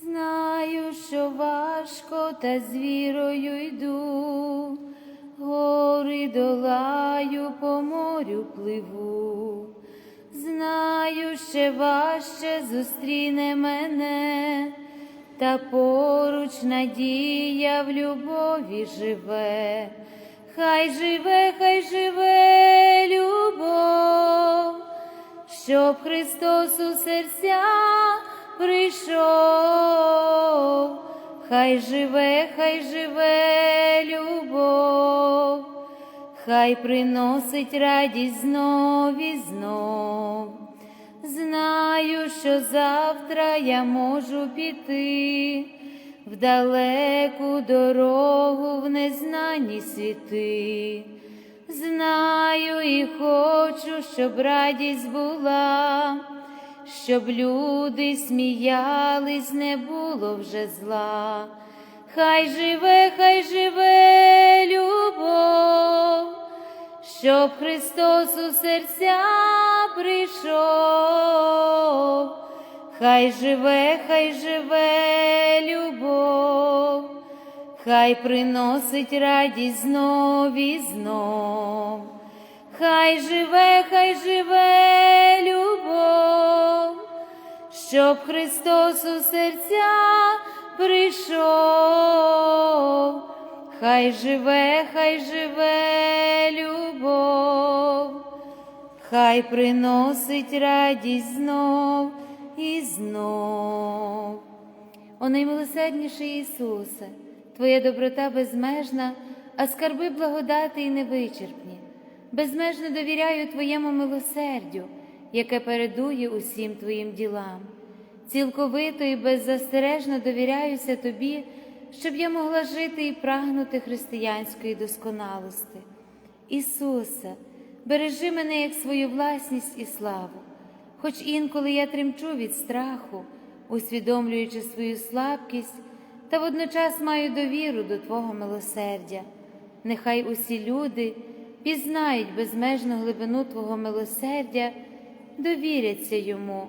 Знаю, що важко, та з вірою йду, гори долаю, по морю пливу. Знаю, ще важче зустріне мене, та поруч надія в любові живе. Хай живе, хай живе любов, щоб Христос у серця прийшов, хай живе, хай живе любов, хай приносить радість знов і знов. Знаю, що завтра я можу піти в далеку дорогу в незнані світи. Знаю і хочу, щоб радість була, щоб люди сміялись, не було вже зла. Хай живе, хай живе любов, щоб Христос у серця прийшов, хай живе, хай живе любов, хай приносить радість знов і знов, хай живе, хай живе любов, щоб Христос у серця прийшов, хай живе, хай живе любов, хай приносить радість знов і знов. О наймилосердніший Ісусе, Твоя доброта безмежна, а скарби благодати і невичерпні. Безмежно довіряю Твоєму милосердю, яке передує усім Твоїм ділам. Цілковито і беззастережно довіряюся Тобі, щоб я могла жити і прагнути християнської досконалості. Ісусе, бережи мене як свою власність і славу, хоч інколи я тремчу від страху, усвідомлюючи свою слабкість, та водночас маю довіру до Твого милосердя. Нехай усі люди пізнають безмежну глибину Твого милосердя, довіряться йому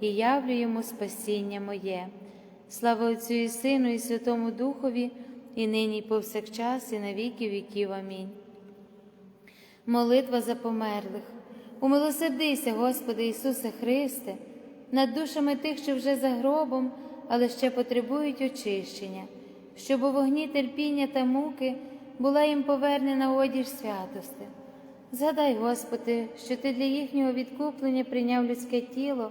і явлю йому спасіння моє. Слава Отцю і Сину, і Святому Духові, і нині, і повсякчас, і на віки віків. Амінь. Молитва за померлих. Умилосердися, Господи Ісусе Христе, над душами тих, що вже за гробом, але ще потребують очищення, щоб у вогні терпіння та муки була їм повернена одіж святости. Згадай, Господи, що Ти для їхнього відкуплення прийняв людське тіло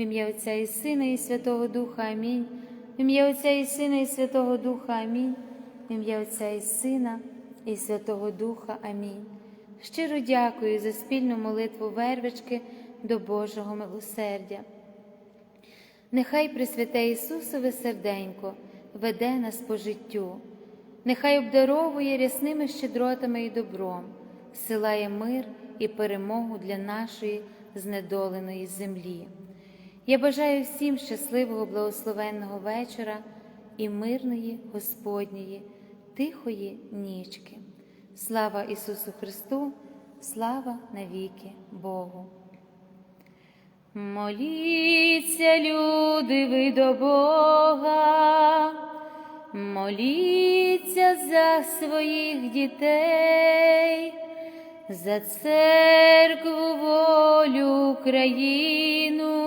В ім'я Отця і Сина, і Святого Духа Амінь. В ім'я Отця і Сина, і Святого Духа Амінь. Ім'я Отця і Сина, і Святого Духа Амінь. Щиро дякую за спільну молитву вервички до Божого милосердя. Нехай Пресвяте Ісусове серденько веде нас по життю, нехай обдаровує рясними щедротами і добром, силає мир і перемогу для нашої знедоленої землі. Я бажаю всім щасливого благословенного вечора і мирної Господньої, тихої нічки. Слава Ісусу Христу, слава навіки Богу. Моліться, люди, ви до Бога, моліться за своїх дітей, за церкву волю Україну,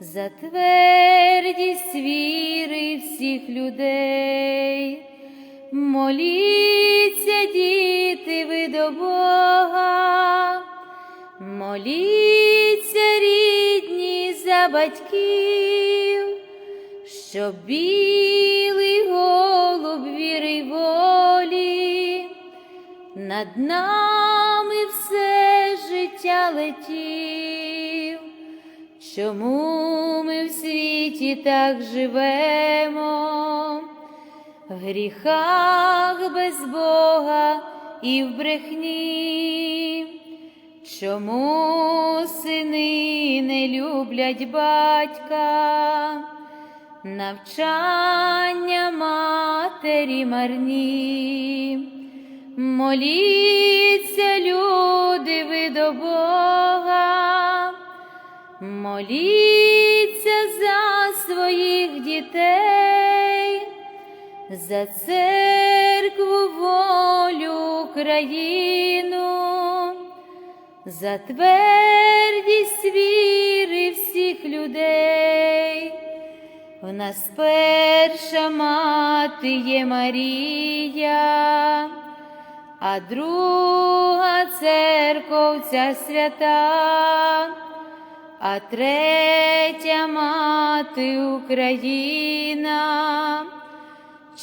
за твердість віри всіх людей. Моліться, діти, ви до Бога, моліться, рідні, за батьків, щоб білий голуб віри волі над нами все життя летів. Чому ми в світі так живемо? В гріхах без Бога і в брехні, чому сини не люблять батька, навчання матері марні, моліться, люди, ви до Бога, моліться за своїх дітей за церкву волю Україну, за твердість віри всіх людей. В нас перша мати є Марія, а друга церковця свята, а третя мати Україна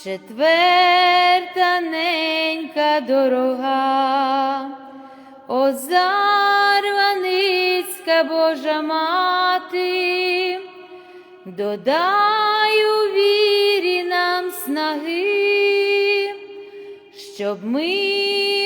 четверта ненька дорога, Озарваницька Божа мати, додай у вірі нам снаги, щоб ми